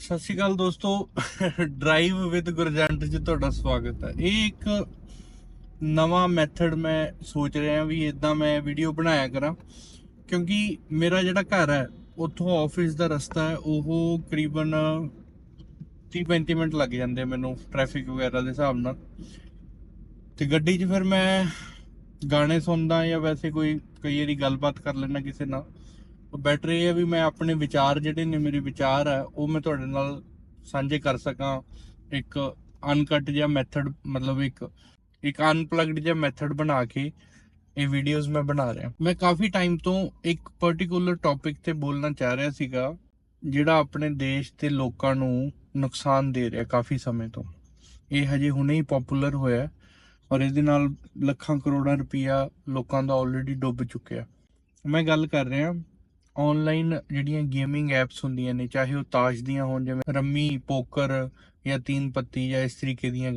ਸਤਿ ਸ਼੍ਰੀ ਅਕਾਲ ਦੋਸਤੋ। Drive with Gurjant ਜੀ ਤੁਹਾਡਾ ਸਵਾਗਤ ਹੈ। ਇਹ ਇੱਕ ਨਵਾਂ ਮੈਥਡ ਮੈਂ ਸੋਚ ਰਿਹਾ ਵੀ ਇਦਾਂ ਮੈਂ ਵੀਡੀਓ ਬਣਾਇਆ ਕਰਾਂ। ਕਿਉਂਕਿ ਮੇਰਾ ਜਿਹੜਾ ਘਰ ਹੈ, ਉੱਥੋਂ ਆਫਿਸ ਦਾ ਰਸਤਾ ਹੈ, ਉਹ ਕਰੀਬਨ 30-35 ਮਿੰਟ ਲੱਗ ਜਾਂਦੇ ਮੈਨੂੰ ਟ੍ਰੈਫਿਕ ਵਗੈਰਾ ਦੇ ਹਿਸਾਬ ਨਾਲ। ਤੇ ਗੱਡੀ 'ਚ ਫਿਰ ਮੈਂ ਗਾਣੇ ਸੁਣਦਾ ਜਾਂ ਵੈਸੇ ਕੋਈ, ਕਈ ਵਾਰੀ ਗੱਲਬਾਤ ਕਰ ਲੈਣਾ ਕਿਸੇ ਨਾਲ। ਬੈਟਰ ਇਹ ਹੈ ਵੀ ਮੈਂ ਆਪਣੇ ਵਿਚਾਰ ਜਿਹੜੇ ਨੇ, ਮੇਰੇ ਵਿਚਾਰ ਆ ਉਹ ਮੈਂ ਤੁਹਾਡੇ ਨਾਲ ਸਾਂਝੇ ਕਰ ਸਕਾਂ। ਇੱਕ ਅਨਕਟ ਜਿਹਾ ਮੈਥਡ ਮਤਲਬ ਇੱਕ ਇੱਕ ਅਨਪਲੱਗਡ ਜਿਹਾ ਮੈਥਡ ਬਣਾ ਕੇ ਇਹ ਵੀਡੀਓਜ਼ ਮੈਂ ਬਣਾ ਰਿਹਾ। ਮੈਂ ਕਾਫੀ ਟਾਈਮ ਤੋਂ ਇੱਕ ਪਾਰਟਿਕੂਲਰ ਟੌਪਿਕ ਤੇ ਬੋਲਣਾ ਚਾਹ ਰਿਹਾ ਸੀਗਾ, ਜਿਹੜਾ ਆਪਣੇ ਦੇਸ਼ ਦੇ ਲੋਕਾਂ ਨੂੰ ਨੁਕਸਾਨ ਦੇ ਰਿਹਾ ਕਾਫੀ ਸਮੇਂ ਤੋਂ। ਇਹ ਹਜੇ ਹੁਣੇ ਹੀ ਪਪੂਲਰ ਹੋਇਆ ਹੈ ਔਰ ਇਹਦੇ ਨਾਲ ਲੱਖਾਂ ਕਰੋੜਾਂ ਰੁਪਈਆ ਲੋਕਾਂ ਦਾ ਆਲਰੇਡੀ ਡੁੱਬ ਚੁੱਕਿਆ। ਮੈਂ ਗੱਲ ਕਰ ਰਿਹਾ ਆਨਲਾਈਨ ਜਿਹੜੀਆਂ ਗੇਮਿੰਗ ਐਪਸ ਹੁੰਦੀਆਂ ਨੇ, ਚਾਹੇ ਉਹ ਤਾਸ਼ ਦੀਆਂ ਹੋਣ, ਜਿਵੇਂ ਰੰਮੀ, ਪੋਕਰ ਜਾਂ ਤੀਨ ਪੱਤੀ ਜਾਂ ਇਸ ਤਰੀਕੇ ਦੀਆਂ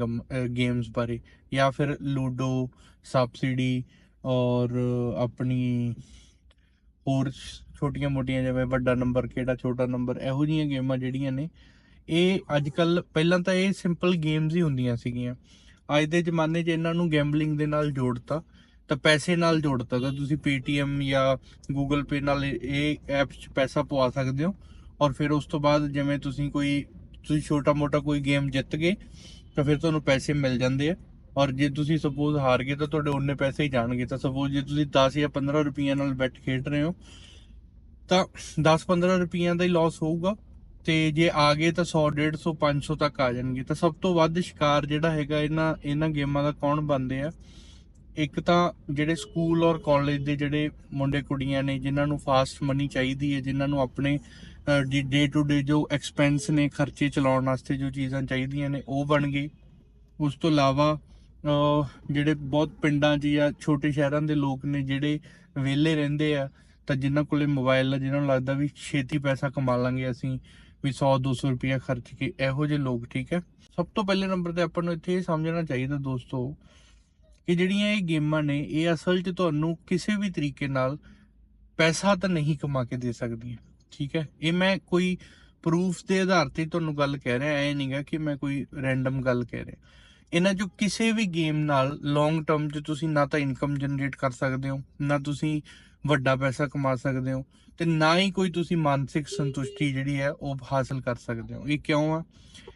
ਗੇਮਸ ਬਾਰੇ, ਜਾਂ ਫਿਰ ਲੂਡੋ ਸਬਸਿਡੀ ਔਰ ਆਪਣੀ ਹੋਰ ਛੋਟੀਆਂ ਮੋਟੀਆਂ ਜਿਵੇਂ ਵੱਡਾ ਨੰਬਰ ਕਿਹੜਾ, ਛੋਟਾ ਨੰਬਰ, ਇਹੋ ਜਿਹੀਆਂ ਗੇਮਾਂ ਜਿਹੜੀਆਂ ਨੇ, ਇਹ ਅੱਜ ਕੱਲ ਪਹਿਲਾਂ ਤਾਂ ਇਹ ਸਿੰਪਲ ਗੇਮਸ ਹੀ ਹੁੰਦੀਆਂ ਸੀਗੀਆਂ। ਅੱਜ ਦੇ ਜ਼ਮਾਨੇ 'ਚ ਇਹਨਾਂ ਨੂੰ ਗੈਂਬਲਿੰਗ ਦੇ ਨਾਲ ਜੋੜਤਾ। ਤਾਂ ਪੈਸੇ ਨਾਲ ਜੋੜਤਾ, ਤਾਂ ਤੁਸੀਂ Paytm ਜਾਂ Google Pay ਨਾਲ ਇਹ- ਇਹ ਐਪਸ 'ਚ ਪੈਸਾ ਪਵਾ ਸਕਦੇ ਹੋ। ਔਰ ਫਿਰ ਉਸ ਤੋਂ ਬਾਅਦ ਜਿਵੇਂ ਤੁਸੀਂ ਕੋਈ, ਤੁਸੀਂ ਛੋਟਾ ਮੋਟਾ ਕੋਈ ਗੇਮ ਜਿੱਤ ਗਏ, ਤਾਂ ਫਿਰ ਤੁਹਾਨੂੰ ਪੈਸੇ ਮਿਲ ਜਾਂਦੇ ਆ। ਔਰ ਜੇ ਤੁਸੀਂ ਸਪੋਜ਼ ਹਾਰ ਗਏ, ਤਾਂ ਤੁਹਾਡੇ ਉਹਨੇ ਪੈਸੇ ਹੀ ਜਾਣਗੇ। ਤਾਂ ਸਪੋਜ਼ ਜੇ ਤੁਸੀਂ 10 ਜਾਂ 15 ਰੁਪਈਆ ਨਾਲ ਬੈਟ ਖੇਡ ਰਹੇ ਹੋ, ਤਾਂ 10-15 ਰੁਪਈਆ ਦਾ ਹੀ ਲਾਸ ਹੋਊਗਾ। ਤੇ ਜੇ ਆ ਗਏ, ਤਾਂ 100 150 500 ਤੱਕ ਆ ਜਾਣਗੇ। ਤਾਂ ਸਭ ਤੋਂ ਵੱਧ ਸ਼ਿਕਾਰ ਜਿਹੜਾ ਹੈਗਾ, ਇਹਨਾਂ ਇਹਨਾਂ ਗੇਮਾਂ ਦਾ ਕੌਣ ਬਣਦੇ ਆ? ਇੱਕ ਤਾਂ ਜਿਹੜੇ ਸਕੂਲ ਔਰ ਕਾਲਜ ਦੇ ਜਿਹੜੇ ਮੁੰਡੇ ਕੁੜੀਆਂ ਨੇ, ਜਿਨ੍ਹਾਂ ਨੂੰ ਫਾਸਟ ਮਨੀ ਚਾਹੀਦੀ ਹੈ, ਜਿਨ੍ਹਾਂ ਨੂੰ ਆਪਣੇ ਡੇ ਟੂ ਡੇ ਜੋ ਐਕਸਪੈਂਸ ਨੇ, ਖਰਚੇ ਚਲਾਉਣ ਵਾਸਤੇ ਜੋ ਚੀਜ਼ਾਂ ਚਾਹੀਦੀਆਂ ਨੇ, ਉਹ ਬਣ ਗਈ ਉਸ ਤੋਂ ਇਲਾਵਾ ਜਿਹੜੇ ਬਹੁਤ ਪਿੰਡਾਂ 'ਚ ਜਾਂ ਛੋਟੇ ਸ਼ਹਿਰਾਂ ਦੇ ਲੋਕ ਨੇ, ਜਿਹੜੇ ਵਿਹਲੇ ਰਹਿੰਦੇ ਆ, ਤਾਂ ਜਿਨ੍ਹਾਂ ਕੋਲੇ ਮੋਬਾਈਲ ਆ, ਜਿਨ੍ਹਾਂ ਨੂੰ ਲੱਗਦਾ ਵੀ ਛੇਤੀ ਪੈਸਾ ਕਮਾ ਲਾਂਗੇ ਅਸੀਂ, ਵੀ 100 200 ਰੁਪਇਆ ਖਰਚ ਕੇ, ਇਹੋ ਜਿਹੇ ਲੋਕ, ਠੀਕ ਹੈ? ਸਭ ਤੋਂ ਪਹਿਲੇ ਨੰਬਰ ਤੇ ਆਪਾਂ ਨੂੰ ਇੱਥੇ ਇਹ ਸਮਝਣਾ ਚਾਹੀਦਾ ਦੋਸਤੋ ਕਿ ਜਿਹੜੀਆਂ ਇਹ ਗੇਮਾਂ ਨੇ, ਇਹ ਅਸਲ 'ਚ ਤੁਹਾਨੂੰ ਕਿਸੇ ਵੀ ਤਰੀਕੇ ਨਾਲ ਪੈਸਾ ਤਾਂ ਨਹੀਂ ਕਮਾ ਕੇ ਦੇ ਸਕਦੀਆਂ, ਠੀਕ ਹੈ? ਇਹ ਮੈਂ ਕੋਈ ਪ੍ਰੂਫ ਦੇ ਆਧਾਰ ਤੇ ਤੁਹਾਨੂੰ ਗੱਲ ਕਹਿ ਰਿਹਾ ਐ ਨਹੀਂਗਾ ਕਿ ਮੈਂ ਕੋਈ ਰੈਂਡਮ ਗੱਲ ਕਹਿ ਰਿਹਾ। ਇਹਨਾਂ ਚੋਂ ਕਿਸੇ ਵੀ ਗੇਮ ਨਾਲ ਲੌਂਗ ਟਰਮ 'ਚ ਤੁਸੀਂ ਨਾ ਤਾਂ ਇਨਕਮ ਜਨਰੇਟ ਕਰ ਸਕਦੇ ਹੋ, ਨਾ ਤੁਸੀਂ ਵੱਡਾ ਪੈਸਾ ਕਮਾ ਸਕਦੇ ਹੋ ਤੇ ਨਾ ਹੀ ਕੋਈ ਤੁਸੀਂ ਮਾਨਸਿਕ ਸੰਤੁਸ਼ਟੀ ਜਿਹੜੀ ਹੈ ਉਹ ਹਾਸਲ ਕਰ ਸਕਦੇ ਹੋ। ਇਹ ਕਿਉਂ ਆ?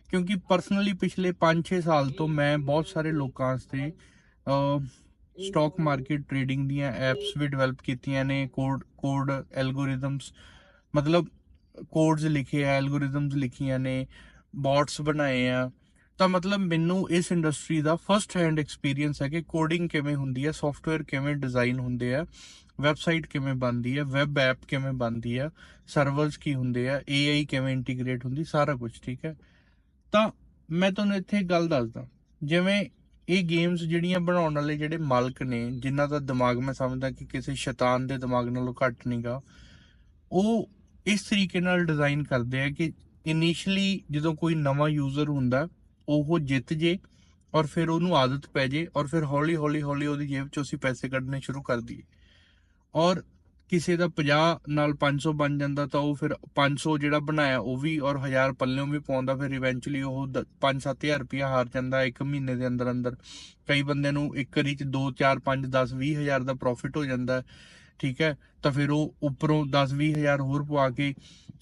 ਕਿਉਂਕਿ ਪਰਸਨਲੀ ਪਿਛਲੇ 5-6 ਸਾਲ ਤੋਂ ਮੈਂ ਬਹੁਤ ਸਾਰੇ ਲੋਕਾਂ ਵਾਸਤੇ ਸਟਾਕ ਮਾਰਕੀਟ ਟ੍ਰੇਡਿੰਗ ਦੀਆਂ ਐਪਸ ਵੀ ਡਿਵੈਲਪ ਕੀਤੀਆਂ ਨੇ ਕੋਡ ਕੋਡ ਐਲਗੋਰਿਦਮਸ ਮਤਲਬ ਕੋਡਸ ਲਿਖੇ ਆ ਐਲਗੋਰਿਦਮਸ ਲਿਖੀਆਂ ਨੇ ਬੋਟਸ ਬਣਾਏ ਆ। ਤਾਂ ਮਤਲਬ ਮੈਨੂੰ ਇਸ ਇੰਡਸਟਰੀ ਦਾ ਫਰਸਟ ਹੈਂਡ ਐਕਸਪੀਰੀਅੰਸ ਹੈ ਕਿ ਕੋਡਿੰਗ ਕਿਵੇਂ ਹੁੰਦੀ ਹੈ ਸੌਫਟਵੇਅਰ ਕਿਵੇਂ ਡਿਜ਼ਾਈਨ ਹੁੰਦੇ ਆ ਵੈਬਸਾਈਟ ਕਿਵੇਂ ਬਣਦੀ ਹੈ ਵੈਬ ਐਪ ਕਿਵੇਂ ਬਣਦੀ ਹੈ ਸਰਵਰਸ ਕੀ ਹੁੰਦੇ ਆ AI ਕਿਵੇਂ ਇੰਟੀਗ੍ਰੇਟ ਹੁੰਦੀ, ਸਾਰਾ ਕੁਝ ਠੀਕ ਹੈ? ਤਾਂ ਮੈਂ ਤੁਹਾਨੂੰ ਇੱਥੇ ਗੱਲ ਦੱਸਦਾ। ਜਿਵੇਂ ਇਹ ਗੇਮਸ ਜਿਹੜੀਆਂ ਬਣਾਉਣ ਵਾਲੇ ਜਿਹੜੇ ਮਾਲਕ ਨੇ, ਜਿਨ੍ਹਾਂ ਦਾ ਦਿਮਾਗ ਮੈਂ ਸਮਝਦਾ ਕਿ ਕਿਸੇ ਸ਼ੈਤਾਨ ਦੇ ਦਿਮਾਗ ਨਾਲੋਂ ਘੱਟ ਨਹੀਂਗਾ, ਉਹ ਇਸ ਤਰੀਕੇ ਨਾਲ ਡਿਜ਼ਾਈਨ ਕਰਦੇ ਆ ਕਿ ਇਨੀਸ਼ੀਅਲੀ ਜਦੋਂ ਕੋਈ ਨਵਾਂ ਯੂਜ਼ਰ ਹੁੰਦਾ, ਉਹ ਜਿੱਤ ਜੇ ਔਰ ਫਿਰ ਉਹਨੂੰ ਆਦਤ ਪੈ ਜੇ ਔਰ ਫਿਰ ਹੌਲੀ ਹੌਲੀ ਹੌਲੀ ਉਹਦੀ ਜੇਬ ਚੋਂ ਅਸੀਂ ਪੈਸੇ ਕੱਢਣੇ ਸ਼ੁਰੂ ਕਰ ਦਈਏ। ਔਰ ਕਿਸੇ ਦਾ 50 ਨਾਲ 500 ਬਣ ਜਾਂਦਾ ਤਾਂ ਉਹ ਫਿਰ 500 ਜਿਹੜਾ ਬਣਾਇਆ ਉਹ ਵੀ ਔਰ 1000 ਪੱਲਿਓਂ ਵੀ ਪਾਉਂਦਾ, ਫਿਰ ਇਵੈਂਚੁਅਲੀ ਉਹ 5-7000 ਰੁਪਇਆ ਹਾਰ ਜਾਂਦਾ ਇੱਕ ਮਹੀਨੇ ਦੇ ਅੰਦਰ ਅੰਦਰ। ਕਈ ਬੰਦੇ ਨੂੰ ਇੱਕ ਵਾਰੀ ਚ 2 4 5 10 20000 ਦਾ ਪ੍ਰੋਫਿਟ ਹੋ ਜਾਂਦਾ, ਠੀਕ ਹੈ? ਤਾਂ ਫਿਰ ਉਹ ਉੱਪਰੋਂ 10 20000 ਹੋਰ ਪਵਾ ਕੇ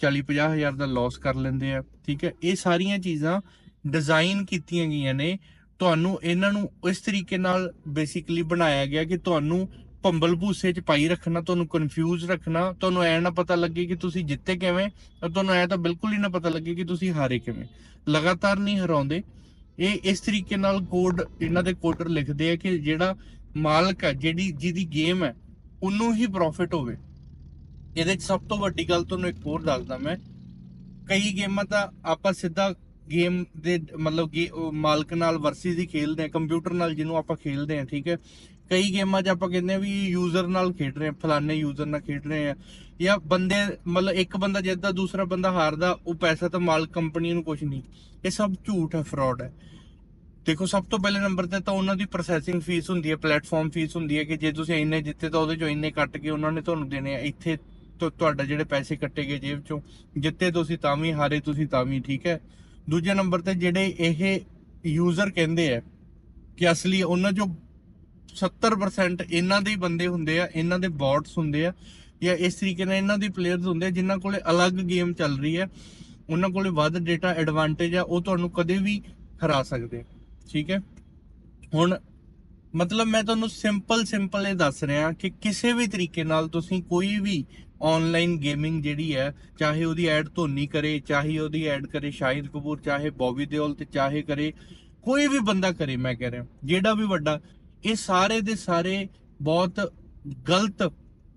40 50000 ਦਾ ਲਾਸ ਕਰ ਲੈਂਦੇ ਆ, ਠੀਕ ਹੈ? ਇਹ ਸਾਰੀਆਂ ਚੀਜ਼ਾਂ ਡਿਜ਼ਾਈਨ ਕੀਤੀਆਂ ਗਈਆਂ ਨੇ। ਤੁਹਾਨੂੰ ਇਹਨਾਂ ਨੂੰ ਇਸ ਤਰੀਕੇ ਨਾਲ ਬੇਸਿਕਲੀ ਬਣਾਇਆ ਗਿਆ ਕਿ ਤੁਹਾਨੂੰ ਭੰਬਲ ਭੂਸੇ ਚ ਪਾਈ ਰੱਖਣਾ, ਤੁਹਾਨੂੰ ਕਨਫਿਊਜ਼ ਰੱਖਣਾ, ਤੁਹਾਨੂੰ ਐ ਨਾ ਪਤਾ ਲੱਗੇ ਕਿ ਤੁਸੀਂ ਜਿੱਤੇ ਕਿਵੇਂ, ਔਰ ਤੁਹਾਨੂੰ ਐ ਤਾਂ ਬਿਲਕੁਲ ਹੀ ਨਾ ਪਤਾ ਲੱਗੇ ਕਿ ਤੁਸੀਂ ਹਾਰੇ ਕਿਵੇਂ। ਲਗਾਤਾਰ ਨਹੀਂ ਹਰਾਉਂਦੇ। ਇਹ ਇਸ ਤਰੀਕੇ ਨਾਲ ਕੋਡ ਇਹਨਾਂ ਦੇ ਕੋਡਰ ਲਿਖਦੇ ਆ ਕਿ ਜਿਹੜਾ ਮਾਲਕ ਹੈ ਜਿਹੜੀ, ਜਿਹਦੀ ਗੇਮ ਹੈ ਉਹਨੂੰ ਹੀ ਪ੍ਰੋਫਿਟ ਹੋਵੇ। ਇਹਦੇ ਚ ਸਭ ਤੋਂ ਵੱਡੀ ਗੱਲ ਤੁਹਾਨੂੰ ਇੱਕ ਹੋਰ ਦੱਸਦਾ ਮੈਂ। ਕਈ ਗੇਮਾਂ ਤਾਂ ਆਪਾਂ ਸਿੱਧਾ ਗੇਮ ਦੇ ਮਤਲਬ ਕਿ ਮਾਲਕ ਨਾਲ ਵਰਸੀ ਦੀ ਖੇਲਦੇ ਆ ਕੰਪਿਊਟਰ ਨਾਲ ਜਿਹਨੂੰ ਆਪਾਂ ਖੇਲਦੇ ਆ ਠੀਕ ਹੈ। ਕਈ ਗੇਮਾਂ 'ਚ ਆਪਾਂ ਕਹਿੰਦੇ ਆ ਵੀ ਯੂਜ਼ਰ ਨਾਲ ਖੇਡ ਰਹੇ ਆ ਫਲਾਣੇ ਯੂਜ਼ਰ ਨਾਲ ਖੇਡ ਰਹੇ ਆ ਜਾਂ ਬੰਦੇ ਮਤਲਬ ਇੱਕ ਬੰਦਾ ਜਿੱਤਦਾ ਦੂਸਰਾ ਬੰਦਾ ਹਾਰਦਾ, ਉਹ ਪੈਸਾ ਤਾਂ ਮਾਲਕ ਕੰਪਨੀ ਨੂੰ ਕੁਝ ਨਹੀਂ। ਇਹ ਸਭ ਝੂਠ ਹੈ ਫਰਾਡ ਹੈ। ਦੇਖੋ, ਸਭ ਤੋਂ ਪਹਿਲੇ ਨੰਬਰ ਤੇ ਤਾਂ ਉਹਨਾਂ ਦੀ ਪ੍ਰੋਸੈਸਿੰਗ ਫੀਸ ਹੁੰਦੀ ਹੈ ਪਲੇਟਫਾਰਮ ਫੀਸ ਹੁੰਦੀ ਹੈ ਕਿ ਜੇ ਤੁਸੀਂ ਇੰਨੇ ਜਿੱਤੇ ਤਾਂ ਉਹਦੇ ਚੋਂ ਇੰਨੇ ਕੱਟ ਕੇ ਉਹਨਾਂ ਨੇ ਤੁਹਾਨੂੰ ਦੇਣੇ ਆ। ਇੱਥੇ ਤੁਹਾਡਾ ਜਿਹੜੇ ਪੈਸੇ ਕੱਟੇ ਗਏ ਜੇਬ ਚੋਂ, ਜਿੱਤੇ ਤੁਸੀਂ ਤਾਂ ਵੀ, ਹਾਰੇ ਤੁਸੀਂ ਤਾਂ ਵੀ, ਠੀਕ ਹੈ। ਦੂਜੇ ਨੰਬਰ ਤੇ ਜਿਹੜੇ ਇਹ ਯੂਜ਼ਰ ਕਹਿੰਦੇ ਆ ਕਿ ਅਸਲੀ ਉਹਨਾਂ ਚੋਂ 70% ਇਹਨਾਂ ਦੇ ਹੀ ਬੰਦੇ ਹੁੰਦੇ ਆ, ਇਹਨਾਂ ਦੇ ਬੋਟਸ ਹੁੰਦੇ ਆ ਜਾਂ ਇਸ ਤਰੀਕੇ ਨਾਲ ਇਹਨਾਂ ਦੇ ਪਲੇਅਰਸ ਹੁੰਦੇ ਆ, ਜਿਨ੍ਹਾਂ ਕੋਲੇ ਅਲੱਗ ਗੇਮ ਚੱਲ ਰਹੀ ਹੈ, ਉਹਨਾਂ ਕੋਲੇ ਵੱਧ ਡਾਟਾ ਐਡਵਾਂਟੇਜ ਆ, ਉਹ ਤੁਹਾਨੂੰ ਕਦੇ ਵੀ ਹਰਾ ਸਕਦੇ ਠੀਕ ਹੈ? ਹੁਣ ਮਤਲਬ ਮੈਂ ਤੁਹਾਨੂੰ ਸਿੰਪਲ ਸਿੰਪਲ ਇਹ ਦੱਸ ਰਿਹਾ ਕਿ ਕਿਸੇ ਵੀ ਤਰੀਕੇ ਨਾਲ ਤੁਸੀਂ ਕੋਈ ਵੀ ਆਨਲਾਈਨ ਗੇਮਿੰਗ ਜਿਹੜੀ ਹੈ, ਚਾਹੇ ਉਹਦੀ ਐਡ ਧੋਨੀ ਕਰੇ, ਚਾਹੇ ਉਹਦੀ ਐਡ ਕਰੇ ਸ਼ਾਹਿਦ ਕਪੂਰ, ਚਾਹੇ ਬੌਬੀ ਦਿਓਲ ਤੇ ਚਾਹੇ ਕਰੇ ਕੋਈ ਵੀ ਬੰਦਾ ਕਰੇ, ਮੈਂ ਕਹਿ ਰਿਹਾ, ਜਿਹੜਾ ਵੀ ਵੱਡਾ, ਇਹ ਸਾਰੇ ਦੇ ਸਾਰੇ ਬਹੁਤ ਗਲਤ,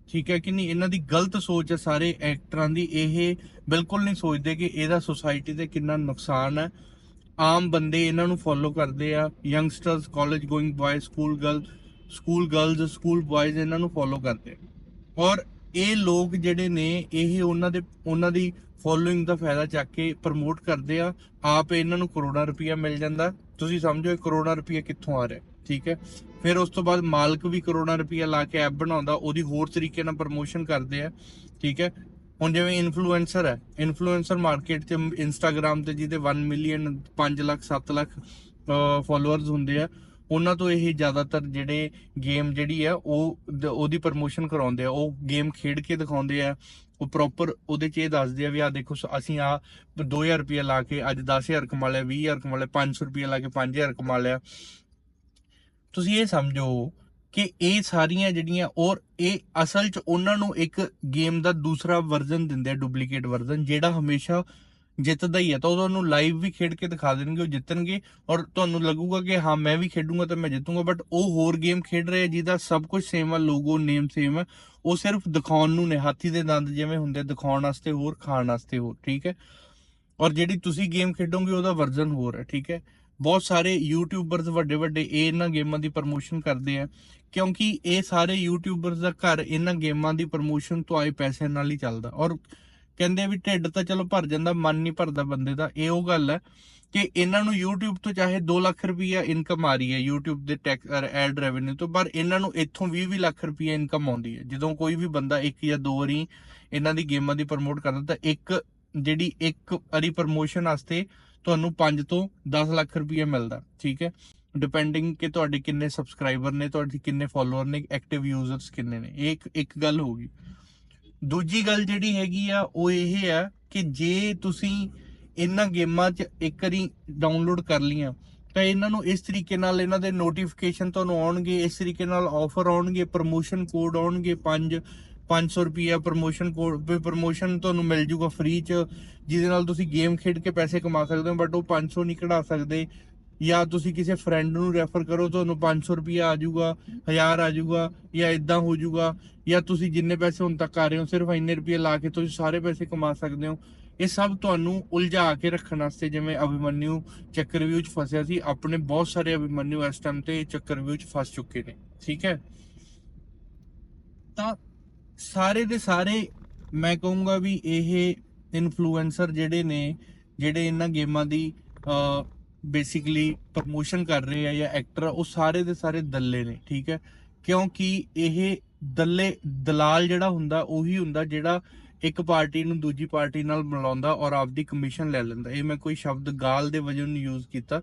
ਠੀਕ ਹੈ ਕਿ ਨਹੀਂ? ਇਹਨਾਂ ਦੀ ਗਲਤ ਸੋਚ ਹੈ ਸਾਰੇ ਐਕਟਰਾਂ ਦੀ, ਇਹ ਬਿਲਕੁਲ ਨਹੀਂ ਸੋਚਦੇ ਕਿ ਇਹਦਾ ਸੋਸਾਇਟੀ ਤੇ ਕਿੰਨਾ ਨੁਕਸਾਨ ਹੈ। ਆਮ ਬੰਦੇ ਇਹਨਾਂ ਨੂੰ ਫੋਲੋ ਕਰਦੇ ਆ youngsters college going boys school girl school girls school boys ਇਹਨਾਂ ਨੂੰ ਫੋਲੋ ਕਰਦੇ ਔਰ ਇਹ ਲੋਕ ਜਿਹੜੇ ਨੇ, ਇਹ ਉਹਨਾਂ ਦੇ, ਉਹਨਾਂ ਦੀ ਫੋਲੋਇੰਗ ਦਾ ਫਾਇਦਾ ਚੱਕ ਕੇ ਪ੍ਰਮੋਟ ਕਰਦੇ ਆ। ਆਪ ਇਹਨਾਂ ਨੂੰ ਕਰੋੜਾਂ ਰੁਪਇਆ ਮਿਲ ਜਾਂਦਾ। ਤੁਸੀਂ ਸਮਝੋ ਇਹ ਕਰੋੜਾਂ ਰੁਪਇਆ ਕਿੱਥੋਂ ਆ ਰਿਹਾ, ਠੀਕ ਹੈ? ਫਿਰ ਉਸ ਤੋਂ ਬਾਅਦ ਮਾਲਕ ਵੀ ਕਰੋੜਾਂ ਰੁਪਇਆ ਲਾ ਕੇ ਐਪ ਬਣਾਉਂਦਾ, ਉਹਦੀ ਹੋਰ ਤਰੀਕੇ ਨਾਲ ਪ੍ਰਮੋਸ਼ਨ ਕਰਦੇ ਆ, ਠੀਕ ਹੈ? ਹੁਣ ਜਿਵੇਂ ਇਨਫਲੂਐਂਸਰ ਹੈ ਇਨਫਲੂਐਂਸਰ ਮਾਰਕੀਟ ਤੇ ਇੰਸਟਾਗ੍ਰam ਤੇ ਜਿਹਦੇ 1 ਮਿਲੀਅਨ 5 ਲੱਖ 7 ਲੱਖ ਫਾਲੋਅਰਸ ਹੁੰਦੇ ਆ, ਉਹਨਾਂ ਤੋਂ ਇਹ ਜ਼ਿਆਦਾਤਰ ਜਿਹੜੇ ਗੇਮ ਜਿਹੜੀ ਆ, ਉਹ ਉਹਦੀ ਪ੍ਰਮੋਸ਼ਨ ਕਰਾਉਂਦੇ ਆ, ਉਹ ਗੇਮ ਖੇਡ ਕੇ ਦਿਖਾਉਂਦੇ ਆ, ਉਹ ਪ੍ਰੋਪਰ ਉਹਦੇ ਚ ਇਹ ਦੱਸਦੇ ਆ ਵੀ ਆ ਦੇਖੋ, ਸ- ਅਸੀਂ ਆ 2000 ਰੁਪਏ ਲਾ ਕੇ ਅੱਜ 10000 ਕਮਾ ਲਿਆ 20000 ਕਮਾ ਲਿਆ 500 ਰੁਪਏ ਲਾ ਕੇ 5000 ਕਮਾ ਲਿਆ। ਤੁਸੀਂ ਇਹ ਸਮਝੋ ਕਿ ਇਹ ਸਾਰੀਆਂ ਜਿਹੜੀਆਂ ਔਰ ਇਹ ਅਸਲ 'ਚ ਉਹਨਾਂ ਨੂੰ ਇੱਕ ਗੇਮ ਦਾ ਦੂਸਰਾ ਵਰਜ਼ਨ ਦਿੰਦੇ ਆ ਡੁਪਲੀਕੇਟ ਵਰਜ਼ਨ ਜਿਹੜਾ ਹਮੇਸ਼ਾ ਜਿੱਤਦਾ ਹੀ ਹੈ ਤਾਂ ਉਹਨੂੰ ਲਾਈਵ ਵੀ ਖੇਡ ਕੇ ਦਿਖਾ ਦੇਣਗੇ, ਉਹ ਜਿੱਤਣਗੇ ਔਰ ਤੁਹਾਨੂੰ ਲੱਗੂਗਾ ਕਿ ਹਾਂ, ਮੈਂ ਵੀ ਖੇਡੂੰਗਾ ਤਾਂ ਮੈਂ ਜਿੱਤੂੰਗਾ ਬਟ ਉਹ ਹੋਰ ਗੇਮ ਖੇਡ ਰਹੇ ਆ ਜਿਹਦਾ ਸਭ ਕੁਝ ਸੇਮ ਆ ਲੋਗੋ ਨੇਮ ਸੇਮ ਆ, ਉਹ ਸਿਰਫ ਦਿਖਾਉਣ ਨੂੰ ਨੇ, ਹਾਥੀ ਦੇ ਦੰਦ ਜਿਵੇਂ ਹੁੰਦੇ ਦਿਖਾਉਣ ਵਾਸਤੇ ਹੋਰ, ਖਾਣ ਵਾਸਤੇ ਹੋਰ, ਠੀਕ ਹੈ? ਔਰ ਜਿਹੜੀ ਤੁਸੀਂ ਗੇਮ ਖੇਡੋਗੇ, ਉਹਦਾ ਵਰਜ਼ਨ ਹੋਰ ਹੈ, ਠੀਕ ਹੈ? ਬਹੁਤ ਸਾਰੇ ਯੂਟਿਊਬਰਸ ਵੱਡੇ ਵੱਡੇ ਇਹ ਇਹਨਾਂ ਗੇਮਾਂ ਦੀ ਪ੍ਰਮੋਸ਼ਨ ਕਰਦੇ ਆ ਕਿਉਂਕਿ ਇਹ ਸਾਰੇ ਯੂਟਿਊਬਰਸ ਦਾ ਘਰ ਇਹਨਾਂ ਗੇਮਾਂ ਦੀ ਪ੍ਰਮੋਸ਼ਨ ਤੋਂ ਆਏ ਪੈਸਿਆਂ ਨਾਲ ਹੀ ਚੱਲਦਾ। ਔਰ ਕਹਿੰਦੇ ਵੀ ਢਿੱਡ ਤਾਂ ਚਲੋ ਭਰ ਜਾਂਦਾ, ਮਨ ਨਹੀਂ ਭਰਦਾ ਬੰਦੇ ਦਾ। ਇਹ ਉਹ ਗੱਲ ਹੈ ਕਿ ਇਹਨਾਂ ਨੂੰ YouTube ਤੋਂ ਚਾਹੇ 2 ਲੱਖ ਰੁਪਈਆ ਇਨਕਮ ਆ ਰਹੀ ਹੈ, YouTube ਦੇ ਟੈਕਸ ਐਡ ਰੈਵਨਿਊ ਤੋਂ, ਪਰ ਇਹਨਾਂ ਨੂੰ ਇੱਥੋਂ 20 20 ਲੱਖ ਰੁਪਈਆ ਇਨਕਮ ਆਉਂਦੀ ਹੈ। ਜਦੋਂ ਕੋਈ ਵੀ ਬੰਦਾ ਇੱਕ ਜਾਂ ਦੋ ਵਾਰੀ ਇਹਨਾਂ ਦੀ ਗੇਮਾਂ ਦੀ ਪ੍ਰਮੋਟ ਕਰਦਾ, ਤਾਂ ਇੱਕ ਜਿਹੜੀ ਇੱਕ ਵਾਰੀ ਪ੍ਰਮੋਸ਼ਨ ਵਾਸਤੇ ਤੁਹਾਨੂੰ 5 ਤੋਂ 10 ਲੱਖ ਰੁਪਈਆ ਮਿਲਦਾ, ਠੀਕ ਹੈ? ਡਿਪੈਂਡਿੰਗ ਕਿ ਤੁਹਾਡੇ ਕਿੰਨੇ ਸਬਸਕ੍ਰਾਈਬਰ ਨੇ, ਤੁਹਾਡੇ ਕਿੰਨੇ ਫਾਲੋਅਰ ਨੇ ਐਕਟਿਵ ਯੂਜ਼ਰਸ ਕਿੰਨੇ ਨੇ, ਇਹ ਇੱਕ ਗੱਲ ਹੋ ਗਈ। ਦੂਜੀ ਗੱਲ ਜਿਹੜੀ ਹੈਗੀ ਆ, ਉਹ ਇਹ ਆ ਕਿ ਜੇ ਤੁਸੀਂ ਇਹਨਾਂ ਗੇਮਾਂ 'ਚ ਇੱਕ ਵਾਰੀ ਡਾਊਨਲੋਡ ਕਰ ਲੀਆਂ ਤਾਂ ਇਹਨਾਂ ਨੂੰ ਇਸ ਤਰੀਕੇ ਨਾਲ ਇਹਨਾਂ ਦੇ ਨੋਟੀਫਿਕੇਸ਼ਨ ਤੁਹਾਨੂੰ ਆਉਣਗੇ, ਇਸ ਤਰੀਕੇ ਨਾਲ ਆਫਰ ਆਉਣਗੇ ਪ੍ਰੋਮੋਸ਼ਨ ਕੋਡ ਆਉਣਗੇ 5 500 ਰੁਪਿਆ ਪ੍ਰੋਮੋਸ਼ਨ ਕੋਡ ਪ੍ਰੋਮੋਸ਼ਨ ਤੁਹਾਨੂੰ ਮਿਲ ਜੂਗਾ ਫ੍ਰੀ 'ਚ, ਜਿਹਦੇ ਨਾਲ ਤੁਸੀਂ ਗੇਮ ਖੇਡ ਕੇ ਪੈਸੇ ਕਮਾ ਸਕਦੇ ਹੋ ਬਟ ਉਹ 500 ਨਹੀਂ ਕਢਾ ਸਕਦੇ ਜਾਂ ਤੁਸੀਂ ਕਿਸੇ ਫਰੈਂਡ ਨੂੰ ਰੈਫਰ ਕਰੋ, ਤੁਹਾਨੂੰ 500 ਰੁਪਿਆ ਆ ਜਾਊਗਾ 1000 ਆ ਜਾਊਗਾ ਜਾਂ ਇਦਾਂ ਹੋ ਜਾਊਗਾ, ਜਾਂ ਤੁਸੀਂ ਜਿੰਨੇ ਪੈਸੇ ਹੁਣ ਤੱਕ ਆ ਰਹੇ ਹੋ, ਸਿਰਫ ਇੰਨੇ ਰੁਪਏ ਲਾ ਕੇ ਤੁਸੀਂ ਸਾਰੇ ਪੈਸੇ ਕਮਾ ਸਕਦੇ ਹੋ। ਇਹ ਸਭ ਤੁਹਾਨੂੰ ਉਲਝਾ ਕੇ ਰੱਖਣ ਵਾਸਤੇ ਜਿਵੇਂ ਅਭਿਮਨਿਊ ਚੱਕਰਵਿਊ ਚ ਫਸਿਆ ਸੀ, ਆਪਣੇ ਬਹੁਤ ਸਾਰੇ ਅਭਿਮਨਿਊ ਇਸ ਟਾਈਮ ਤੇ ਚੱਕਰਵਿਊ ਚ ਫਸ ਚੁੱਕੇ ਨੇ, ਠੀਕ ਹੈ? ਤਾਂ ਸਾਰੇ ਦੇ ਸਾਰੇ ਮੈਂ ਕਹੂੰਗਾ ਵੀ ਇਹ ਇਨਫਲੂਐਂਸਰ ਜਿਹੜੇ ਨੇ, ਜਿਹੜੇ ਇਹਨਾਂ ਗੇਮਾਂ ਦੀ ਬੇਸਿਕਲੀ ਪ੍ਰਮੋਸ਼ਨ ਕਰ ਰਹੇ ਆ ਜਾਂ ਐਕਟਰ ਉਹ ਸਾਰੇ ਦੇ ਸਾਰੇ ਦੱਲੇ ਨੇ, ਠੀਕ ਹੈ? ਕਿਉਂਕਿ ਇਹ ਦੱਲੇ, ਦਲਾਲ ਜਿਹੜਾ ਹੁੰਦਾ, ਉਹੀ ਹੁੰਦਾ ਜਿਹੜਾ ਇੱਕ ਪਾਰਟੀ ਨੂੰ ਦੂਜੀ ਪਾਰਟੀ ਨਾਲ ਮਿਲਾਉਂਦਾ ਔਰ ਆਪਦੀ ਕਮਿਸ਼ਨ ਲੈ ਲੈਂਦਾ। ਇਹ ਮੈਂ ਕੋਈ ਸ਼ਬਦ ਗਾਲ ਦੇ ਵਜੋਂ ਨਹੀਂ ਯੂਜ਼ ਕੀਤਾ।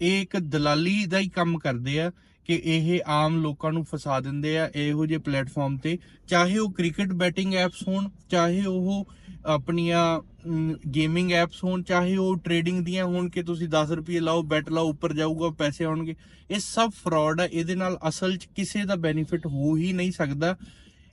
ਇਹ ਇੱਕ ਦਲਾਲੀ ਦਾ ਹੀ ਕੰਮ ਕਰਦੇ ਆ ਕਿ ਇਹ ਆਮ ਲੋਕਾਂ ਨੂੰ ਫਸਾ ਦਿੰਦੇ ਆ ਇਹੋ ਜਿਹੇ ਪਲੇਟਫਾਰਮ ਤੇ। ਚਾਹੇ ਉਹ ਕ੍ਰਿਕਟ ਬੈਟਿੰਗ ਐਪਸ ਹੋਣ, ਚਾਹੇ ਉਹ ਆਪਣੀਆਂ ਗੇਮਿੰਗ ਐਪਸ ਹੋਣ, ਚਾਹੇ ਉਹ ਟ੍ਰੇਡਿੰਗ ਦੀਆਂ ਹੋਣ ਕਿ ਤੁਸੀਂ 10 ਰੁਪਏ ਲਾਓ ਬੈਟ ਲਾਓ, ਉੱਪਰ ਜਾਊਗਾ, ਪੈਸੇ ਆਉਣਗੇ। ਇਹ ਸਭ ਫਰਾਡ ਹੈ ਇਹਦੇ ਨਾਲ ਅਸਲ 'ਚ ਕਿਸੇ ਦਾ ਬੈਨੀਫਿਟ ਹੋ ਹੀ ਨਹੀਂ ਸਕਦਾ।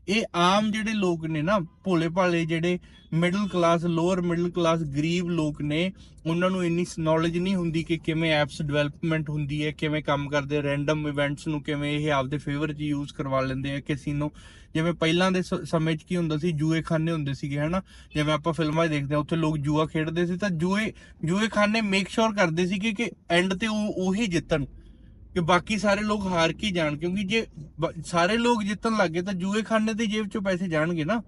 ਇਹ ਆਮ ਜਿਹੜੇ ਲੋਕ ਨੇ ਨਾ ਭੋਲੇ ਭਾਲੇ ਜਿਹੜੇ middle class lower middle class ਗਰੀਬ ਲੋਕ ਨੇ, ਉਹਨਾਂ ਨੂੰ ਇੰਨੀ ਨੌਲੇਜ ਨਹੀਂ ਹੁੰਦੀ ਕਿ ਕਿਵੇਂ ਐਪਸ ਡਿਵੈਲਪਮੈਂਟ ਹੁੰਦੀ ਹੈ, ਕਿਵੇਂ ਕੰਮ ਕਰਦੇ ਰੈਂਡਮ ਇਵੈਂਟਸ ਨੂੰ ਕਿਵੇਂ ਇਹ ਆਪਦੇ ਫੇਵਰ 'ਚ ਯੂਜ਼ ਕਰਵਾ ਲੈਂਦੇ ਆ ਕੈਸੀਨੋ ਜਿਵੇਂ ਪਹਿਲਾਂ ਦੇ ਸਮੇਂ 'ਚ ਕੀ ਹੁੰਦਾ ਸੀ, ਜੂਏ ਖਾਨੇ ਹੁੰਦੇ ਸੀਗੇ, ਹਨਾ? ਜਿਵੇਂ ਆਪਾਂ ਫਿਲਮਾਂ 'ਚ ਦੇਖਦੇ ਆ ਉੱਥੇ ਲੋਕ ਜੂਆ ਖੇਡਦੇ ਸੀ ਤਾਂ ਜੂਏ ਜੂਏ ਖਾਨੇ ਮੇਕ ਸ਼ੋਰ ਕਰਦੇ ਸੀ ਕਿ ਐਂਡ ਤੇ ਉਹ, ਉਹੀ ਜਿੱਤਣ। ਕਿ ਬਾਕੀ ਸਾਰੇ ਲੋਕ ਹਾਰ ਕੇ ਜਾਣ, ਕਿਉਂਕਿ ਜੇ ਸਾਰੇ ਲੋਕ ਜਿੱਤਣ ਲੱਗੇ ਤਾਂ ਜੂਏ ਖਾਨੇ ਦੀ ਜੇਬ 'ਚੋਂ ਪੈਸੇ ਜਾਣਗੇ ਨਾ।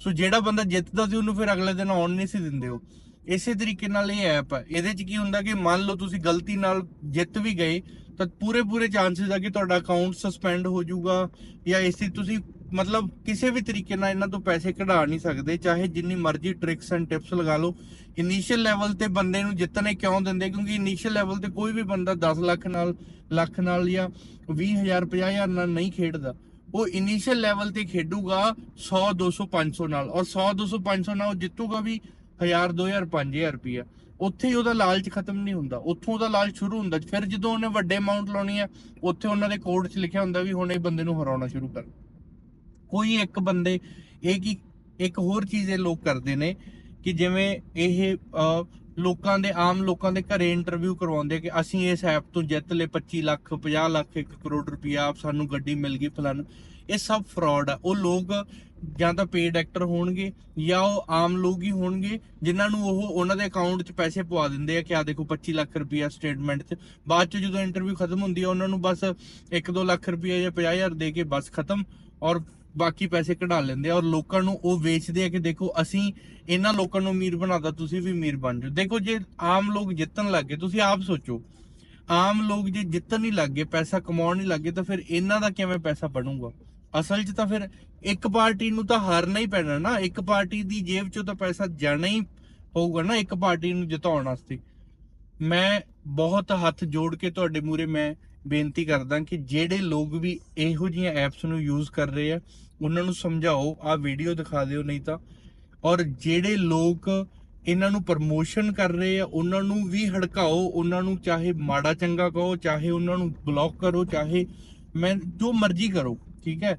ਸੋ ਜਿਹੜਾ ਬੰਦਾ ਜਿੱਤਦਾ ਸੀ, ਉਹਨੂੰ ਫਿਰ ਅਗਲੇ ਦਿਨ ਆਉਣ ਨਹੀਂ ਸੀ ਦਿੰਦੇ ਉਹ। ਇਸੇ ਤਰੀਕੇ ਨਾਲ ਇਹ ਐਪ ਹੈ ਇਹਦੇ 'ਚ ਕੀ ਹੁੰਦਾ ਕਿ ਮੰਨ ਲਓ ਤੁਸੀਂ ਗਲਤੀ ਨਾਲ ਜਿੱਤ ਵੀ ਗਏ, ਤਾਂ ਪੂਰੇ ਪੂਰੇ ਚਾਂਸਸ ਆ ਕਿ ਤੁਹਾਡਾ ਅਕਾਊਂਟ ਸਸਪੈਂਡ ਹੋ ਜਾਊਗਾ, ਜਾਂ ਇਸੇ ਤੁਸੀਂ ਮਤਲਬ ਕਿਸੇ ਵੀ ਤਰੀਕੇ ਨਾਲ ਇਹਨਾਂ ਤੋਂ ਪੈਸੇ ਕਢਾ ਨਹੀਂ ਸਕਦੇ, ਚਾਹੇ ਜਿੰਨੀ ਮਰਜ਼ੀ ਟ੍ਰਿਕਸ ਐਂਡ ਟਿਪਸ ਲਗਾ ਲਓ। ਇਨੀਸ਼ੀਅਲ ਲੈਵਲ ਤੇ ਬੰਦੇ ਨੂੰ ਜਿੱਤਣੇ ਕਿਉਂ ਦਿੰਦੇ? ਕਿਉਂਕਿ ਇਨੀਸ਼ੀਅਲ ਲੈਵਲ ਤੇ ਕੋਈ ਵੀ ਬੰਦਾ 10 ਲੱਖ ਨਾਲ ਲੱਖ ਨਾਲ ਜਾਂ 20000 50000 ਨਾਲ ਨਹੀਂ ਖੇਡਦਾ। ਉਹ ਇਨੀਸ਼ੀਅਲ ਲੈਵਲ ਤੇ ਖੇਡੂਗਾ 100 200 500 ਨਾਲ ਔਰ 100 200 500 ਨਾਲ ਉਹ ਜਿੱਤੂਗਾ ਵੀ 1000 2000 5000 ਰੁਪਇਆ ਉੱਥੇ ਹੀ ਉਹਦਾ ਲਾਲਚ ਖਤਮ ਨਹੀਂ ਹੁੰਦਾ। ਉੱਥੋਂ ਉਹਦਾ ਲਾਲਚ ਸ਼ੁਰੂ ਹੁੰਦਾ। ਫਿਰ ਜਦੋਂ ਉਹਨੇ ਵੱਡੇ ਅਮਾਉਂਟ ਲਾਉਣੀ ਆ ਉੱਥੇ ਉਹਨਾਂ ਦੇ ਕੋਡ 'ਚ ਲਿਖਿਆ ਹੁੰਦਾ ਵੀ ਹੁਣ ਇਹ ਬੰਦੇ ਨੂੰ ਹਰਾਉਣਾ ਸ਼ੁਰੂ ਕਰ। ਕੋਈ ਇੱਕ ਬੰਦੇ, ਇਹ ਕੀ ਇੱਕ ਹੋਰ ਚੀਜ਼ ਇਹ ਲੋਕ ਕਰਦੇ ਨੇ ਕਿ ਜਿਵੇਂ ਇਹ ਲੋਕਾਂ ਦੇ, ਆਮ ਲੋਕਾਂ ਦੇ ਘਰੇ ਇੰਟਰਵਿਊ ਕਰਵਾਉਂਦੇ ਕਿ ਅਸੀਂ ਇਸ ਐਪ ਤੋਂ ਜਿੱਤ ਲਏ 25 ਲੱਖ 50 ਲੱਖ 1 ਕਰੋੜ ਰੁਪਇਆ ਸਾਨੂੰ ਗੱਡੀ ਮਿਲ ਗਈ ਫਲਾਨ ਇਹ ਸਭ ਫਰਾਡ ਆ। ਉਹ ਲੋਕ ਜਾਂ ਤਾਂ ਪੇਡ ਐਕਟਰ ਹੋਣਗੇ ਜਾਂ ਉਹ ਆਮ ਲੋਕ ਹੀ ਹੋਣਗੇ ਜਿਨ੍ਹਾਂ ਨੂੰ ਉਹ ਉਹਨਾਂ ਦੇ ਅਕਾਊਂਟ 'ਚ ਪੈਸੇ ਪਵਾ ਦਿੰਦੇ ਆ ਕਿ ਆ ਦੇਖੋ 25 ਲੱਖ ਰੁਪਇਆ ਸਟੇਟਮੈਂਟ 'ਚ। ਬਾਅਦ 'ਚ ਜਦੋਂ ਇੰਟਰਵਿਊ ਖਤਮ ਹੁੰਦੀ ਆ, ਉਹਨਾਂ ਨੂੰ ਬਸ 1-2 ਲੱਖ ਰੁਪਇਆ ਜਾਂ 50000 ਦੇ ਕੇ ਬਸ ਖਤਮ ਔਰ ਬਾਕੀ ਪੈਸੇ ਕਢਾ ਲੈਂਦੇ ਆ ਔਰ ਲੋਕਾਂ ਨੂੰ ਉਹ ਵੇਚਦੇ ਆ ਕਿ ਦੇਖੋ ਅਸੀਂ ਇਹਨਾਂ ਲੋਕਾਂ ਨੂੰ ਅਮੀਰ ਬਣਾਤਾ, ਤੁਸੀਂ ਵੀ ਅਮੀਰ ਬਣ ਜਾਓ। ਦੇਖੋ ਜੇ ਆਮ ਲੋਕ ਜਿੱਤਣ ਲੱਗੇ ਤੁਸੀਂ ਆਪ ਸੋਚੋ। ਆਮ ਲੋਕ ਜੇ ਜਿੱਤਣ ਨਹੀਂ ਲੱਗੇ ਪੈਸਾ ਕਮਾਉਣ ਨਹੀਂ ਲੱਗੇ ਤਾਂ ਫਿਰ ਇਹਨਾਂ ਦਾ ਕਿਵੇਂ ਪੈਸਾ ਬਣੂਗਾ? ਅਸਲ 'ਚ ਤਾਂ ਫਿਰ ਇੱਕ ਪਾਰਟੀ ਨੂੰ ਤਾਂ ਹਾਰਨਾ ਹੀ ਪੈਣਾ ਨਾ। ਇੱਕ ਪਾਰਟੀ ਦੀ ਜੇਬ 'ਚੋਂ ਤਾਂ ਪੈਸਾ ਜਾਣਾ ਹੀ ਪਊਗਾ ਨਾ, ਇੱਕ ਪਾਰਟੀ ਨੂੰ ਜਿਤਾਉਣ ਵਾਸਤੇ। ਮੈਂ ਬਹੁਤ ਹੱਥ ਜੋੜ ਕੇ ਤੁਹਾਡੇ ਮੂਰੇ ਮੈਂ ਬੇਨਤੀ ਕਰਦਾ ਕਿ ਜਿਹੜੇ ਲੋਕ ਵੀ ਇਹੋ ਜਿਹੀਆਂ ਐਪਸ ਨੂੰ ਯੂਜ਼ ਕਰ ਰਹੇ ਆ, ਉਹਨਾਂ ਨੂੰ ਸਮਝਾਓ ਆ ਵੀਡੀਓ ਦਿਖਾ ਦਿਓ ਨਹੀਂ ਤਾਂ। ਔਰ ਜਿਹੜੇ ਲੋਕ ਇਹਨਾਂ ਨੂੰ ਪ੍ਰਮੋਸ਼ਨ ਕਰ ਰਹੇ ਆ, ਉਹਨਾਂ ਨੂੰ ਵੀ ਹੜਕਾਓ, ਉਹਨਾਂ ਨੂੰ ਚਾਹੇ ਮਾੜਾ ਚੰਗਾ ਕਹੋ, ਚਾਹੇ ਉਹਨਾਂ ਨੂੰ ਬਲੌਕ ਕਰੋ, ਚਾਹੇ ਮੈਂ ਜੋ ਮਰਜ਼ੀ ਕਰੋ, ਠੀਕ ਹੈ?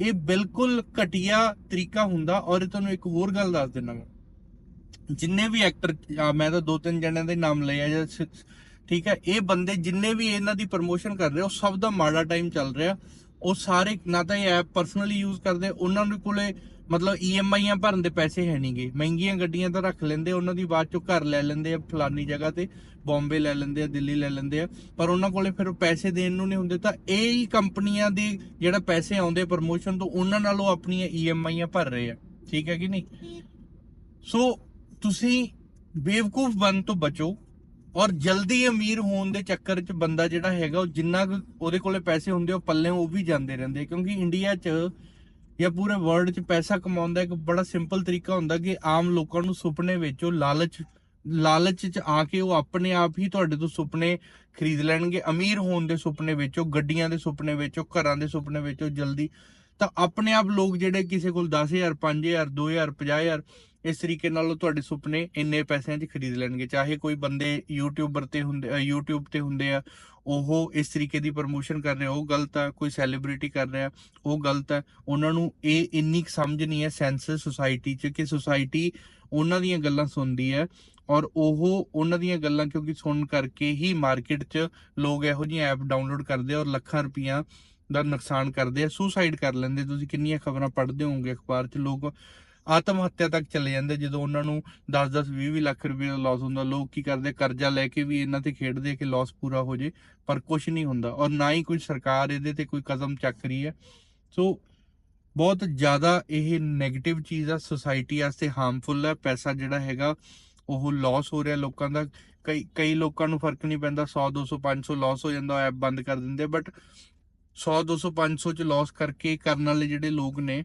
ਇਹ ਬਿਲਕੁਲ ਘਟੀਆ ਤਰੀਕਾ ਹੁੰਦਾ ਔਰ ਇਹ ਤੁਹਾਨੂੰ ਇੱਕ ਹੋਰ ਗੱਲ ਦੱਸ ਦਿੰਦਾ ਮੈਂ। ਜਿੰਨੇ ਵੀ ਐਕਟਰ ਮੈਂ ਤਾਂ ਦੋ ਤਿੰਨ ਜਣਿਆਂ ਦੇ ਨਾਮ ਲਏ ਆ ਜਾਂ ਠੀਕ ਹੈ ਇਹ ਬੰਦੇ ਜਿੰਨੇ ਵੀ ਇਹਨਾਂ ਦੀ ਪ੍ਰਮੋਸ਼ਨ ਕਰ ਰਹੇ ਉਹ ਸਭ ਦਾ ਮਾੜਾ ਟਾਈਮ ਚੱਲ ਰਿਹਾ। ਉਹ ਸਾਰੇ ਨਾ ਤਾਂ ਇਹ ਐਪ ਪਰਸਨਲੀ ਯੂਜ਼ ਕਰਦੇ ਉਹਨਾਂ ਦੇ ਕੋਲੇ ਮਤਲਬ ਈਐਮਆਈਆਂ ਭਰਨ ਦੇ ਪੈਸੇ ਹੈ ਨਹੀਂਗੇ ਮਹਿੰਗੀਆਂ ਗੱਡੀਆਂ ਤਾਂ ਰੱਖ ਲੈਂਦੇ ਉਹਨਾਂ ਦੀ ਬਾਅਦ ਚੋਂ ਘਰ ਲੈ ਲੈਂਦੇ ਆ ਫਲਾਨੀ ਜਗ੍ਹਾ ਤੇ ਬੰਬੇ ਲੈ ਲੈਂਦੇ ਆ ਦਿੱਲੀ ਲੈ ਲੈਂਦੇ ਆ ਪਰ ਉਹਨਾਂ ਕੋਲੇ ਫਿਰ ਪੈਸੇ ਦੇਣ ਨੂੰ ਨਹੀਂ ਹੁੰਦੇ ਤਾਂ ਇਹ ਹੀ ਕੰਪਨੀਆਂ ਦੇ ਜਿਹੜਾ ਪੈਸੇ ਆਉਂਦੇ ਪ੍ਰਮੋਸ਼ਨ ਤੋਂ ਉਹਨਾਂ ਨਾਲ ਉਹ ਆਪਣੀਆਂ ਈਐਮਆਈਆਂ ਭਰ ਰਹੇ ਆ। ਠੀਕ ਹੈ ਕਿ ਨਹੀਂ? ਸੋ ਤੁਸੀਂ ਬੇਵਕੂਫ ਬਣ ਤੋਂ ਬਚੋ। ਔਰ ਜਲਦੀ ਅਮੀਰ ਹੋਣ ਦੇ ਚੱਕਰ 'ਚ ਬੰਦਾ ਜਿਹੜਾ ਹੈਗਾ, ਉਹ ਜਿੰਨਾ ਕੁ ਉਹਦੇ ਕੋਲੇ ਪੈਸੇ ਹੁੰਦੇ, ਉਹ ਪੱਲੇ ਉਹ ਵੀ ਜਾਂਦੇ ਰਹਿੰਦੇ ਕਿਉਂਕਿ ਇੰਡੀਆ 'ਚ ਜਾਂ ਪੂਰੇ ਵਰਲਡ 'ਚ ਪੈਸਾ ਕਮਾਉਣ ਦਾ ਇੱਕ ਬੜਾ ਸਿੰਪਲ ਤਰੀਕਾ ਹੁੰਦਾ ਕਿ ਆਮ ਲੋਕਾਂ ਨੂੰ ਸੁਪਨੇ ਵਿੱਚ ਲਾਲਚ ਲਾਲਚ 'ਚ ਆ ਕੇ ਉਹ ਆਪਣੇ ਆਪ ਹੀ ਤੁਹਾਡੇ ਤੋਂ ਸੁਪਨੇ ਖਰੀਦ ਲੈਣਗੇ। ਅਮੀਰ ਹੋਣ ਦੇ ਸੁਪਨੇ ਵਿੱਚ ਗੱਡੀਆਂ ਦੇ ਸੁਪਨੇ ਵਿੱਚ ਘਰਾਂ ਦੇ ਸੁਪਨੇ ਵਿੱਚ ਜਲਦੀ ਤਾਂ ਆਪਣੇ ਆਪ ਲੋਕ ਜਿਹੜੇ ਕਿਸੇ ਕੋਲ 10000 5000 2000 50000 ਇਸ ਤਰੀਕੇ ਨਾਲ ਉਹ ਤੁਹਾਡੇ ਸੁਪਨੇ ਇੰਨੇ ਪੈਸਿਆਂ 'ਚ ਖਰੀਦ ਲੈਣਗੇ ਚਾਹੇ ਕੋਈ ਬੰਦੇ ਯੂਟਿਊਬਰ ਤੇ ਹੁੰਦੇ ਅ, YouTube ਤੇ ਹੁੰਦੇ ਆ ਉਹ ਇਸ ਤਰੀਕੇ ਦੀ ਪ੍ਰਮੋਸ਼ਨ ਕਰ ਰਿਹਾ ਉਹ ਗਲਤ ਆ ਕੋਈ ਸੈਲੀਬ੍ਰਿਟੀ ਕਰ ਰਿਹਾ ਉਹ ਗਲਤ ਹੈ ਉਹਨਾਂ ਨੂੰ ਇਹ ਇੰਨੀ ਕੁ ਸਮਝ ਨਹੀਂ ਹੈ ਸੈਂਸ ਸੋਸਾਇਟੀ 'ਚ ਕਿ ਸੋਸਾਇਟੀ ਉਹਨਾਂ ਦੀਆਂ ਗੱਲਾਂ ਸੁਣਦੀ ਹੈ ਔਰ ਉਹ ਉਹਨਾਂ ਦੀਆਂ ਗੱਲਾਂ ਕਿਉਂਕਿ ਸੁਣ ਕਰਕੇ ਹੀ ਮਾਰਕੀਟ 'ਚ ਲੋਕ ਇਹੋ ਜਿਹੀਆਂ ਐਪ ਡਾਊਨਲੋਡ ਕਰਦੇ ਔਰ ਲੱਖਾਂ ਰੁਪਈਆ ਦਾ ਨੁਕਸਾਨ ਕਰਦੇ ਆ ਸੁਸਾਈਡ ਕਰ ਲੈਂਦੇ ਤੁਸੀਂ ਕਿੰਨੀਆਂ ਖਬਰਾਂ ਪੜ੍ਹਦੇ ਹੋਵੋਗੇ ਅਖਬਾਰ 'ਚ ਲੋਕ ਆਤਮ ਹੱਤਿਆ ਤੱਕ ਚਲੇ ਜਾਂਦੇ, ਜਦੋਂ ਉਹਨਾਂ ਨੂੰ 10-10 20-20 ਲੱਖ ਰੁਪਏ ਦਾ ਲਾਸ ਹੁੰਦਾ, ਲੋਕ ਕੀ ਕਰਦੇ, ਕਰਜ਼ਾ ਲੈ ਕੇ ਵੀ ਇਹਨਾਂ ਤੇ ਖੇਡਦੇ ਕਿ ਲਾਸ ਪੂਰਾ ਹੋ ਜੇ, ਪਰ ਕੁਝ ਨਹੀਂ ਹੁੰਦਾ ਔਰ ਨਾ ਹੀ ਕੋਈ ਸਰਕਾਰ ਇਹਦੇ ਤੇ ਕੋਈ ਕਦਮ ਚੱਕ ਰਹੀ ਹੈ। ਸੋ ਬਹੁਤ ਜ਼ਿਆਦਾ ਇਹ 네ਗੇਟਿਵ ਚੀਜ਼ ਆ ਸੋਸਾਇਟੀ ਵਾਸਤੇ ਹਾਰਮਫੁਲ ਹੈ ਪੈਸਾ ਜਿਹੜਾ ਹੈਗਾ ਉਹ ਲਾਸ ਹੋ ਰਿਹਾ ਲੋਕਾਂ ਦਾ, ਕਈ ਕਈ ਲੋਕਾਂ ਨੂੰ ਫ਼ਰਕ ਨਹੀਂ ਪੈਂਦਾ 100 200 500 ਲਾਸ ਹੋ ਜਾਂਦਾ ਐਪ ਬੰਦ ਕਰ ਦਿੰਦੇ ਬਟ 100 200 500 ਚ ਲਾਸ ਕਰਕੇ ਕਰਨ ਵਾਲੇ ਜਿਹੜੇ ਲੋਕ ਨੇ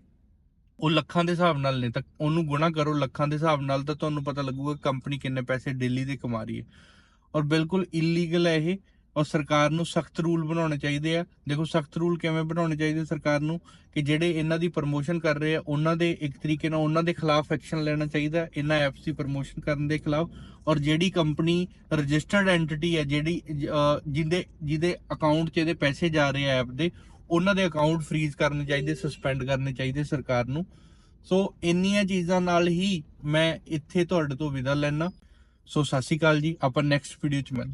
ਉਹ ਲੱਖਾਂ ਦੇ ਹਿਸਾਬ ਨਾਲ ਨੇ, ਤਾਂ ਉਹਨੂੰ ਗੁਣਾ ਕਰੋ ਲੱਖਾਂ ਦੇ ਹਿਸਾਬ ਨਾਲ, ਤਾਂ ਤੁਹਾਨੂੰ ਪਤਾ ਲੱਗੂਗਾ ਕੰਪਨੀ ਕਿੰਨੇ ਪੈਸੇ ਡੇਲੀ ਦੇ ਕਮਾ ਰਹੀ ਹੈ। ਔਰ ਬਿਲਕੁਲ ਇਲੀਗਲ ਹੈ ਇਹ, ਔਰ ਸਰਕਾਰ ਨੂੰ ਸਖਤ ਰੂਲ ਬਣਾਉਣੇ ਚਾਹੀਦੇ ਆ। ਦੇਖੋ, ਸਖਤ ਰੂਲ ਕਿਵੇਂ ਬਣਾਉਣੇ ਚਾਹੀਦੇ ਸਰਕਾਰ ਨੂੰ? ਕਿ ਜਿਹੜੇ ਇਹਨਾਂ ਦੀ ਪ੍ਰਮੋਸ਼ਨ ਕਰ ਰਹੇ ਆ, ਉਹਨਾਂ ਦੇ ਇੱਕ ਤਰੀਕੇ ਨਾਲ ਉਹਨਾਂ ਦੇ ਖਿਲਾਫ ਐਕਸ਼ਨ ਲੈਣਾ ਚਾਹੀਦਾ ਇਹਨਾਂ ਐਪਸ ਦੀ ਪ੍ਰਮੋਸ਼ਨ ਕਰਨ ਦੇ ਖਿਲਾਫ। ਔਰ ਜਿਹੜੀ ਕੰਪਨੀ ਰਜਿਸਟਰਡ ਐਂਟੀਟੀ ਹੈ, ਜਿਹੜੀ ਜਿਹਦੇ ਜਿਹਦੇ ਅਕਾਊਂਟ 'ਚ ਇਹਦੇ ਪੈਸੇ ਜਾ ਰਹੇ ਆ ਐਪ ਦੇ ਉਹਨਾਂ ਦੇ ਅਕਾਊਂਟ ਫ੍ਰੀਜ਼ ਕਰਨੇ ਚਾਹੀਦੇ ਸਸਪੈਂਡ ਕਰਨੇ ਚਾਹੀਦੇ ਸਰਕਾਰ ਨੂੰ। ਸੋ ਇੰਨੀਆਂ ਚੀਜ਼ਾਂ ਨਾਲ ਹੀ ਮੈਂ ਇੱਥੇ ਤੁਹਾਡੇ ਤੋਂ ਵਿਦਾ ਲੈਣਾ ਸੋ ਸਤਿ ਸ਼੍ਰੀ ਅਕਾਲ ਜੀ, ਆਪਾਂ ਨੈਕਸਟ ਵੀਡੀਓ 'ਚ ਮਿਲਦੇ